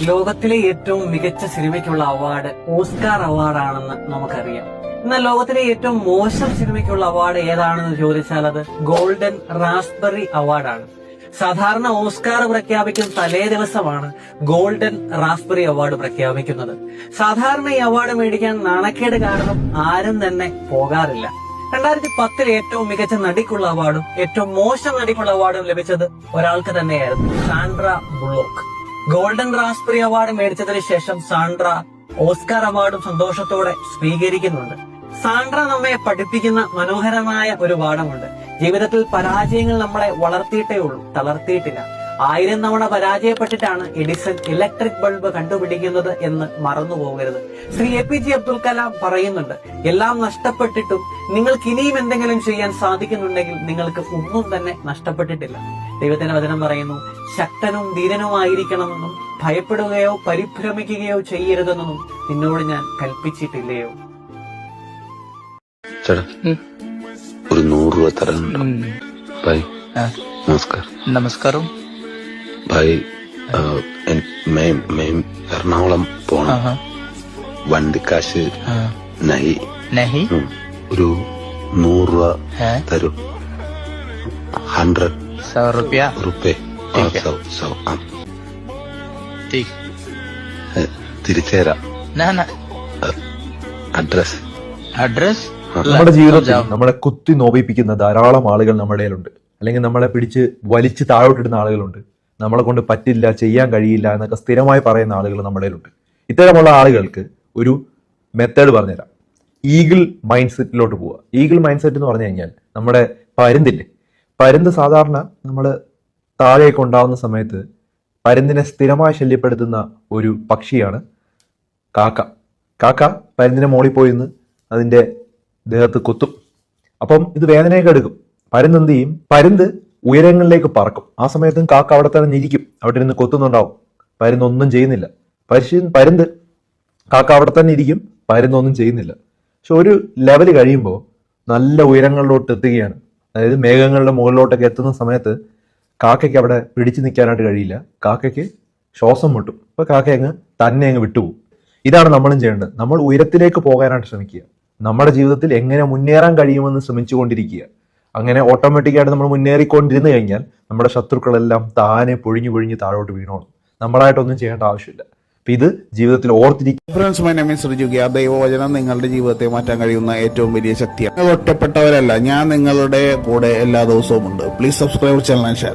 ലോകത്തിലെ ഏറ്റവും മികച്ച സിനിമയ്ക്കുള്ള അവാർഡ് ഓസ്കാർ അവാർഡാണെന്ന് നമുക്കറിയാം. എന്നാൽ ലോകത്തിലെ ഏറ്റവും മോശം സിനിമയ്ക്കുള്ള അവാർഡ് ഏതാണെന്ന് ചോദിച്ചാൽ അത് ഗോൾഡൻ റാസ്ബെറി അവാർഡാണ്. സാധാരണ ഓസ്കാർ പ്രഖ്യാപിക്കുന്ന തലേ ദിവസമാണ് ഗോൾഡൻ റാസ്ബെറി അവാർഡ് പ്രഖ്യാപിക്കുന്നത്. സാധാരണ ഈ അവാർഡ് മേടിക്കാൻ നാണക്കേട് കാരണം ആരും തന്നെ പോകാറില്ല. രണ്ടായിരത്തി പത്തിൽ ഏറ്റവും മികച്ച നടിക്കുള്ള അവാർഡും ഏറ്റവും മോശം നടിക്കുള്ള അവാർഡും ലഭിച്ചത് ഒരാൾക്ക് തന്നെയായിരുന്നു Sandra Bullock. Golden raspberry award മേടിച്ചതിന് ശേഷം സാൻഡ്ര ഓസ്കാർ അവാർഡും സന്തോഷത്തോടെ സ്വീകരിക്കുന്നുണ്ട്. സാൻഡ്ര നമ്മെ പഠിപ്പിക്കുന്ന മനോഹരമായ ഒരു പാഠമുണ്ട്. ജീവിതത്തിൽ പരാജയങ്ങൾ നമ്മളെ വളർത്തിയിട്ടേ ഉള്ളൂ തളർത്തിയിട്ടില്ല. ആയിരം തവണ പരാജയപ്പെട്ടിട്ടാണ് എഡിസൺ ഇലക്ട്രിക് ബൾബ് കണ്ടുപിടിക്കുന്നത് എന്ന് മറന്നു പോകരുത് Shri A P J Abdul Kalam പറയുന്നുണ്ട് എല്ലാം നഷ്ടപ്പെട്ടിട്ടും നിങ്ങൾക്ക് ഇനിയും എന്തെങ്കിലും ചെയ്യാൻ സാധിക്കുന്നുണ്ടെങ്കിൽ നിങ്ങൾക്ക് ഒന്നും തന്നെ നഷ്ടപ്പെട്ടിട്ടില്ല. ദൈവത്തിന്റെ വചനം പറയുന്നു ശക്തനും ധീരനുമായിരിക്കണമെന്നും ഭയപ്പെടുകയോ പരിഭ്രമിക്കുകയോ ചെയ്യരുതെന്നും നിന്നോട് ഞാൻ കൽപ്പിച്ചിട്ടില്ലയോ? ചേട്ടാ ഒരു നൂറ് രൂപ തരാനുണ്ടോ? ഭായ് നമസ്കാരം. നമസ്കാരം. ബൈ മേ മേ എറണാകുളം പോണം. വണ്ടിക്കാശ് നഹി. നഹി? ഒരു നൂറ് രൂപ തരും. ഹൺഡ്രഡ് സൗ റുപ്യ? റുപ്യ. സൗ അഡ്രസ് അഡ്രസ് നമ്മുടെ ജീവിതത്തിൽ നമ്മളെ കുത്തി നോപിപ്പിക്കുന്ന ധാരാളം ആളുകൾ നമ്മുടെ ഉണ്ട് അല്ലെങ്കിൽ നമ്മളെ പിടിച്ച് വലിച്ചു താഴോട്ടിടുന്ന ആളുകളുണ്ട്. നമ്മളെ കൊണ്ട് പറ്റില്ല ചെയ്യാൻ കഴിയില്ല എന്നൊക്കെ സ്ഥിരമായി പറയുന്ന ആളുകൾ നമ്മുടെ ഉണ്ട് ഇത്തരമുള്ള ആളുകൾക്ക് ഒരു മെത്തേഡ് പറഞ്ഞുതരാം. ഈഗിൾ മൈൻഡ് സെറ്റിലോട്ട് പോവുക. ഈഗിൾ മൈൻഡ് സെറ്റ് എന്ന് പറഞ്ഞു കഴിഞ്ഞാൽ നമ്മുടെ പരുന്തില്ലേ? പരുന്ത് സാധാരണ നമ്മൾ താഴേക്ക് ഉണ്ടാവുന്ന സമയത്ത് പരുന്തിനെ സ്ഥിരമായി ശല്യപ്പെടുത്തുന്ന ഒരു പക്ഷിയാണ് കാക്ക. കാക്ക പരുന്തിനെ മോളിൽ പോയി നിന്ന് അതിന്റെ ദേഹത്ത് കൊത്തും. അപ്പം ഇത് വേദനയൊക്കെ എടുക്കും. പരുന്ത് എന്ത് ചെയ്യും? പരുന്ത് ഉയരങ്ങളിലേക്ക് പറക്കും. ആ സമയത്തും കാക്ക അവിടെ തന്നെ ഇരിക്കും അവിടെ ഇരുന്ന് കൊത്തുന്നുണ്ടാവും. പരുന്നൊന്നും ചെയ്യുന്നില്ല. പരിശീ പരുന്ത് കാക്ക അവിടെ തന്നെ ഇരിക്കും. പരുന്നൊന്നും ചെയ്യുന്നില്ല. പക്ഷെ ഒരു ലെവൽ കഴിയുമ്പോൾ നല്ല ഉയരങ്ങളിലോട്ട് എത്തുകയാണ്. അതായത് മേഘങ്ങളുടെ മുകളിലോട്ടൊക്കെ എത്തുന്ന സമയത്ത് കാക്കയ്ക്ക് അവിടെ പിടിച്ചു നിൽക്കാനായിട്ട് കഴിയില്ല. കാക്കയ്ക്ക് ശ്വാസം മുട്ടും. അപ്പൊ കാക്ക അങ്ങ് തന്നെ അങ്ങ് വിട്ടുപോകും. ഇതാണ് നമ്മളും ചെയ്യേണ്ടത്. നമ്മൾ ഉയരത്തിലേക്ക് പോകാനായിട്ട് ശ്രമിക്കുക. നമ്മുടെ ജീവിതത്തിൽ എങ്ങനെ മുന്നേറാൻ കഴിയുമെന്ന് ശ്രമിച്ചുകൊണ്ടിരിക്കുക. അങ്ങനെ ഓട്ടോമാറ്റിക്കായിട്ട് നമ്മൾ മുന്നേറിക്കൊണ്ടിരുന്നു കഴിഞ്ഞാൽ നമ്മുടെ ശത്രുക്കളെല്ലാം താനെ പൊഴിഞ്ഞു പൊഴിഞ്ഞ് താഴോട്ട് വീണോളും. നമ്മളായിട്ടൊന്നും ചെയ്യേണ്ട ആവശ്യമില്ല. അപ്പം ഇത് ജീവിതത്തിൽ ഓർത്തിരിക്കുക ഫ്രണ്ട്സ് മൈ ദൈവവചനം നിങ്ങളുടെ ജീവിതത്തെ മാറ്റാൻ കഴിയുന്ന ഏറ്റവും വലിയ ശക്തിയാണ്. ഒറ്റപ്പെട്ടവരല്ല ഞാൻ നിങ്ങളുടെ കൂടെ എല്ലാ ദിവസവും ഉണ്ട്. Please subscribe channel share